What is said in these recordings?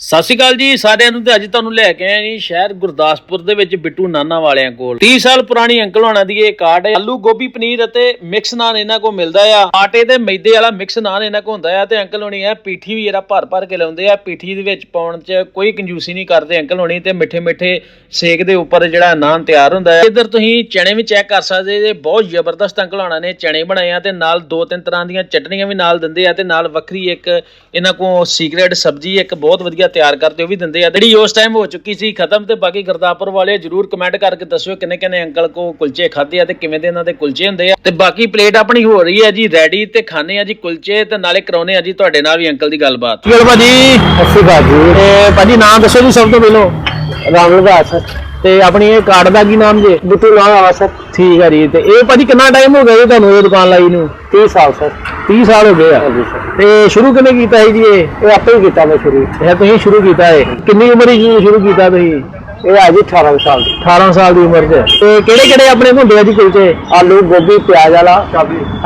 ਸਤਿ ਸ਼੍ਰੀ ਅਕਾਲ ਜੀ, ਸਾਰਿਆਂ ਨੂੰ ਤੇ ਅੱਜ ਤੁਹਾਨੂੰ ਲੈ ਕੇ ਆਏ ਜੀ ਸ਼ਹਿਰ ਗੁਰਦਾਸਪੁਰ ਦੇ ਵਿੱਚ ਬਿੱਟੂ ਨਾਨਾ ਵਾਲਿਆਂ ਕੋਲ। 30 ਸਾਲ ਪੁਰਾਣੀ ਅੰਕਲ ਹੋਣਾ ਦੀ ਇਹ ਕਾਰਟ ਹੈ, ਆਲੂ, ਗੋਭੀ, ਪਨੀਰ ਅਤੇ ਮਿਕਸ ਨਾਨ ਇਹਨਾਂ ਕੋਲ ਮਿਲਦਾ ਆ। ਆਟੇ ਤੇ ਮੈਦੇ ਵਾਲਾ ਮਿਕਸ ਨਾਨ ਇਹਨਾਂ ਕੋਲ ਹੁੰਦਾ ਆ ਤੇ ਅੰਕਲ ਹੋਣੀ ਆ, ਪੀਠੀ ਵੀ ਜਿਹੜਾ ਭਰ ਭਰ ਕੇ ਲਾਉਂਦੇ ਆ, ਪੀਠੀ ਦੇ ਵਿੱਚ ਪਾਉਣ 'ਚ ਕੋਈ ਕੰਜੂਸੀ ਨਹੀਂ ਕਰਦੇ ਅੰਕਲ ਹੋਣੀ ਤੇ ਮਿੱਠੇ ਮਿੱਠੇ ਸੇਕ ਦੇ ਉੱਪਰ ਜਿਹੜਾ ਨਾਨ ਤਿਆਰ ਹੁੰਦਾ ਹੈ ਇੱਧਰ ਤੁਸੀਂ ਚਣੇ ਵੀ ਚੈੱਕ ਕਰ ਸਕਦੇ ਜੇ, ਬਹੁਤ ਜ਼ਬਰਦਸਤ ਅੰਕਲ ਹੋਣਾ ਨੇ, ਚਣੇ ਬਣਾਏ ਆ ਤੇ ਨਾਲ ਦੋ ਤਿੰਨ ਤਰ੍ਹਾਂ ਦੀਆਂ ਚਟਨੀਆਂ ਵੀ ਨਾਲ ਦਿੰਦੇ ਆ ਤੇ ਨਾਲ ਵੱਖਰੀ ਇੱਕ ਇਹਨਾਂ ਕੋਲ ਸੀਕ੍ਰੇਟ ਸਬਜ਼ੀ, ਇੱਕ ਬਹੁਤ ਵਧੀਆ ਤਿਆਰ ਕਰਦੇ ਉਹ ਵੀ ਦਿੰਦੇ ਆ। ਜਿਹੜੀ ਉਸ ਟਾਈਮ ਹੋ ਚੁੱਕੀ ਸੀ ਖਤਮ ਤੇ ਬਾਕੀ ਗੁਰਦਾਸਪੁਰ ਵਾਲੇ ਜਰੂਰ ਕਮੈਂਟ ਕਰਕੇ ਦੱਸਿਓ ਕਿੰਨੇ ਕਿੰਨੇ ਅੰਕਲ ਕੋ ਕੁਲਚੇ ਖਾਦੇ ਆ ਤੇ ਕਿਵੇਂ ਦੇ ਇਹਨਾਂ ਦੇ ਕੁਲਚੇ ਹੁੰਦੇ ਆ। ਤੇ ਬਾਕੀ ਪਲੇਟ ਆਪਣੀ ਹੋ ਰਹੀ ਹੈ ਜੀ ਰੈਡੀ ਤੇ ਖਾਣੇ ਆ ਜੀ ਕੁਲਚੇ ਤੇ ਨਾਲੇ ਕਰਾਉਨੇ ਆ ਜੀ ਤੁਹਾਡੇ ਨਾਲ ਵੀ ਅੰਕਲ ਦੀ ਗੱਲਬਾਤ। ਚਲੋ ਭਾਜੀ ਅੱਛੀ ਬਾਤ ਜੀ। ਤੇ ਭਾਜੀ ਨਾਮ ਦੱਸੋ ਜੀ ਸਭ ਤੋਂ ਪਹਿਲਾਂ। ਰਾਮ ਲਗਾ ਸਰ। ਤੇ ਆਪਣੀ ਇਹ ਕਾਰਡ ਦਾ ਕੀ ਨਾਮ ਜੇ? ਬਿੱਟੂ ਨਾਮ ਆਵਾ ਸਰ। ਠੀਕ ਹੈ ਜੀ ਤੇ ਇਹ ਭਾਜੀ ਕਿੰਨਾ ਟਾਈਮ ਹੋ ਗਿਆ ਜੀ ਤੁਹਾਨੂੰ ਇਹ ਦੁਕਾਨ ਲਾਈ ਨੂੰ? 30 ਸਾਲ ਸਰ। 30 ਸਾਲ ਹੋ ਗਏ ਆ। ਹਾਂਜੀ ਸਰ। ਤੇ ਸ਼ੁਰੂ ਕਿਵੇਂ ਕੀਤਾ ਸੀ ਜੀ ਇਹ? ਇਹ ਆਪੇ ਹੀ ਕੀਤਾ ਮੈਂ ਸ਼ੁਰੂ। ਇਹ ਤੁਸੀਂ ਸ਼ੁਰੂ ਕੀਤਾ ਹੈ ਕਿੰਨੀ ਉਮਰ ਵਿੱਚ ਸ਼ੁਰੂ ਕੀਤਾ ਤੁਸੀਂ? ਇਹ ਆ ਜੀ 18 ਸਾਲ ਦੀ। 18 ਸਾਲ ਦੀ ਉਮਰ 'ਚ। ਤੇ ਕਿਹੜੇ ਕਿਹੜੇ ਆਪਣੇ ਕੋਲ ਹੁੰਦੇ ਆ ਜੀ ਕੁਲਚੇ? ਆਲੂ ਗੋਭੀ ਪਿਆਜ਼ ਵਾਲਾ।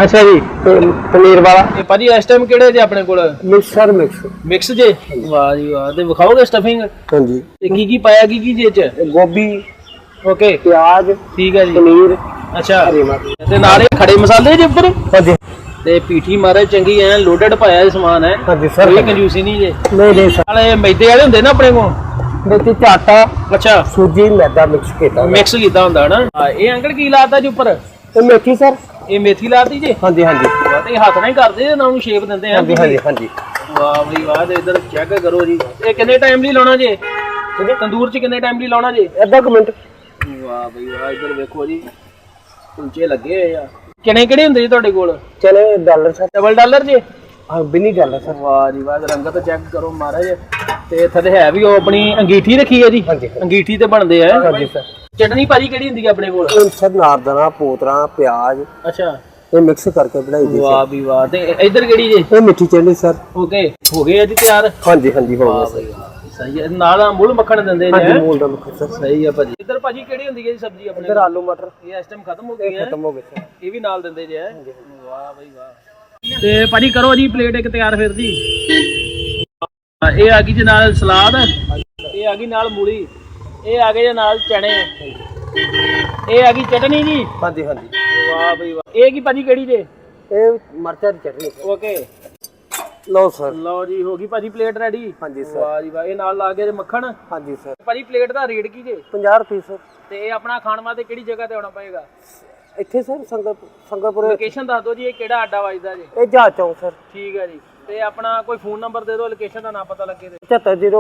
ਅੱਛਾ ਜੀ। ਤੇ ਪਨੀਰ ਵਾਲਾ। ਤੇ ਭਾਜੀ ਇਸ ਟਾਈਮ ਕਿਹੜੇ ਜੇ ਆਪਣੇ ਕੋਲ? Mixer mix. ਮਿਕਸ ਜੇ? ਵਾਹ ਜੀ ਵਾਹ। ਤੇ ਵਿਖਾਓਗੇ ਸਟਫਿੰਗ ਹਾਂਜੀ। ਤੇ ਕੀ ਕੀ ਪਾਇਆ ਕੀ ਕੀ ਜੇ ਚ? ਇਹ ਗੋਭੀ ਓਕੇ ਪਿਆਜ਼ ਠੀਕ ਹੈ ਜੀ। ਪਨੀਰ ਅੱਛਾ। ਤੇ ਨਾਲੇ ਖੜੇ ਮਸਾਲੇ ਜੇ ਉੱਪਰ? ਹਾਂਜੀ। ਤੇ ਪੀਠੀ ਮਾਰੇ ਚੰਗੀ ਐ ਲੋਡਡ ਪਾਇਆ ਇਹ ਸਮਾਨ ਹੈ ਹਾਂਜੀ ਸਰ। ਕੋਈ ਕੰਜੂਸੀ ਨਹੀਂ ਜੇ। ਨਹੀਂ ਨਹੀਂ ਸਰ। ਨਾਲੇ ਮੈਦੇ ਵਾਲੇ ਹੁੰਦੇ ਨਾ ਆਪਣੇ ਕੋਲ? ਵਿੱਚ ਆਟਾ ਅੱਛਾ। ਸੂਜੀ ਮੈਦਾ ਮਿਕਸ ਕੀਤਾ ਹੋਇਆ। ਮਿਕਸ ਕੀਤਾ ਹੁੰਦਾ ਨਾ ਹਾਂ, ਇਹ ਅੰਕਲ ਕੀ ਲਾਤਾ ਜੀ ਉੱਪਰ? ਤੇ ਮੇਥੀ ਸਰ। ਇਹ ਮੇਥੀ ਲਾਤੀ ਜੀ? ਹਾਂਜੀ ਹਾਂਜੀ। ਵਾਹ ਤੇ ਇਹ ਹੱਥ ਨਾਲ ਹੀ ਕਰਦੇ ਜੇ ਨਾ ਸ਼ੇਪ ਦਿੰਦੇ ਆ? ਹਾਂਜੀ ਹਾਂਜੀ ਹਾਂਜੀ। ਵਾਹ ਬਈ ਵਾਹ ਤੇ ਇਧਰ ਚੈੱਕ ਕਰੋ ਜੀ। ਇਹ ਕਿੰਨੇ ਟਾਈਮ ਲਈ ਲਾਉਣਾ ਜੇ? ਤੰਦੂਰ 'ਚ ਕਿੰਨੇ ਟਾਈਮ ਲਈ ਲਾਉਣਾ ਜੇ? ਅੱਧਾ ਕੁ ਮਿੰਟ। ਵਾਹ ਬਈ ਵਾਹ ਇਧਰ ਵੇਖੋ ਜੀ। ਕੁਲਚੇ ਲੱਗੇ ਹੋਏ ਆ। ਕਿਹੜੇ ਕਿਹੜੇ ਹੁੰਦੇ ਜੀ ਤੁਹਾਡੇ ਕੋਲ? ਚਲੇ ਡਾਲਰ ਸਰ। ਡਬਲ ਡਾਲਰ ਜੀ? ਹਾਂ ਬਿਨੀ ਡਾਲਰ ਸਰ। ਵਾਹ ਜੀ ਵਾਹ ਰੰਗਤ ਚੈੱਕ ਕਰੋ ਮਹਾਰਾਜ। ਤੇ ਥੱਲੇ ਹੈ ਵੀ ਉਹ ਆਪਣੀ ਅੰਗੀਠੀ ਰੱਖੀ ਹੈ ਜੀ। ਹਾਂਜੀ ਹਾਂਜੀ। ਅੰਗੀਠੀ ਤੇ ਬਣਦੇ ਆ। ਹਾਂਜੀ ਸਰ। ਚਟਨੀ ਭਾਜੀ ਕਿਹੜੀ ਹੁੰਦੀ ਹੈ ਆਪਣੇ ਕੋਲ? ਇਹ ਸਰ ਨਾਰਦਾਨਾ ਪੋਤਰਾ ਪਿਆਜ਼। ਅੱਛਾ। ਇਹ ਮਿਕਸ ਕਰਕੇ ਬਣਾਈ ਦੀ ਵਾਹ ਵੀ ਵਾਹ। ਤੇ ਇਧਰ ਕਿਹੜੀ ਜੀ? ਇਹ ਮਿੱਠੀ ਚਟਨੀ ਸਰ। ਓਕੇ ਹੋ ਗਏ ਆ ਜੀ ਤਿਆਰ? ਹਾਂਜੀ ਹਾਂਜੀ ਹੋ ਵਾਹ ਸਰ। ਬਈ ਵਾਹ। ਸਹੀ ਹੈ। ਨਾਲ ਆ ਮੁੱਲ ਮੱਖਣ ਦਿੰਦੇ ਹਾਂਜੀ ਨੇ ਮੂਲ ਦਾ ਮੁੱਖ ਸਰ। ਸਹੀ ਹੈ ਭਾਜੀ। ਇਧਰ ਭਾਜੀ ਕਿਹੜੀ ਹੁੰਦੀ ਹੈ ਜੀ ਸਬਜ਼ੀ ਆਪਣੇ ਇਧਰ ਆਲੂ ਮਟਰ। ਇਹ ਇਸ ਟਾਈਮ ਖਤਮ ਹੋ ਗਈ ਹੈ। ਖਤਮ ਹੋ ਗਏ ਸਰ। ਇਹ ਵੀ ਨਾਲ ਦਿੰਦੇ ਜੇ? ਵਾਹ ਬਈ ਵਾਹ। ਤੇ ਭਾਜੀ ਕਰੋ ਜੀ ਪਲੇਟ ਇੱਕ ਤਿਆਰ ਫਿਰ ਜੀ। ਇਹ ਆ ਗਈ ਜੀ ਨਾਲ ਸਲਾਦ ਇਹ ਆ ਗਈ ਨਾਲ ਮੂਲੀ ਇਹ ਆ ਗਏ ਜੀ ਨਾਲ ਚਣੇ ਇਹ ਆ ਗਈ ਚਟਨੀ ਜੀ। ਹਾਂਜੀ ਹਾਂਜੀ। ਵਾਹ ਬਈ ਵਾਹ। ਇਹ ਕੀ ਭਾਜੀ ਕਿਹੜੀ ਜੇ? ਇਹ ਮਰਚਾਂ ਦੀ ਚਟਨੀ। ਓਕੇ। ਲਓ ਸਰ। ਲਓ ਜੀ ਹੋ ਗਈ ਭਾਜੀ ਪਲੇਟ ਰੈਡੀ। ਹਾਂਜੀ ਸਰ। ਵਾਹ ਜੀ ਵਾਹ ਇਹ ਨਾਲ ਲਾ ਕੇ ਮੱਖਣ। ਹਾਂਜੀ ਸਰ। ਭਾਜੀ ਪਲੇਟ ਦਾ ਰੇਟ ਕੀ ਜੇ? 50 ਰੁਪਏ ਸਰ। ਤੇ ਇਹ ਆਪਣਾ ਖਾਣ ਵਾਸਤੇ ਕਿਹੜੀ ਜਗ੍ਹਾ ਤੇ ਆਉਣਾ ਪਏਗਾ? ਇੱਥੇ ਸਰ ਸੰਗਤ ਸੰਗਤਪੁਰ ਲੋਕੇਸ਼ਨ ਦੱਸ ਦਿਓ ਜੀ ਇਹ ਕਿਹੜਾ ਅੱਡਾ ਵੱਜਦਾ ਜੀ? ਇਹ ਜਹਾਜ਼ ਚੌਂਕ ਸਰ। ਠੀਕ ਹੈ ਜੀ। ਤੇ ਆਪਣਾ ਕੋਈ ਫੋਨ ਨੰਬਰ ਦੇ ਦਿਓ ਲੋਕੇਸ਼ਨ ਦਾ ਨਾਮ ਪਤਾ ਲੱਗੇ ਤੇ। 75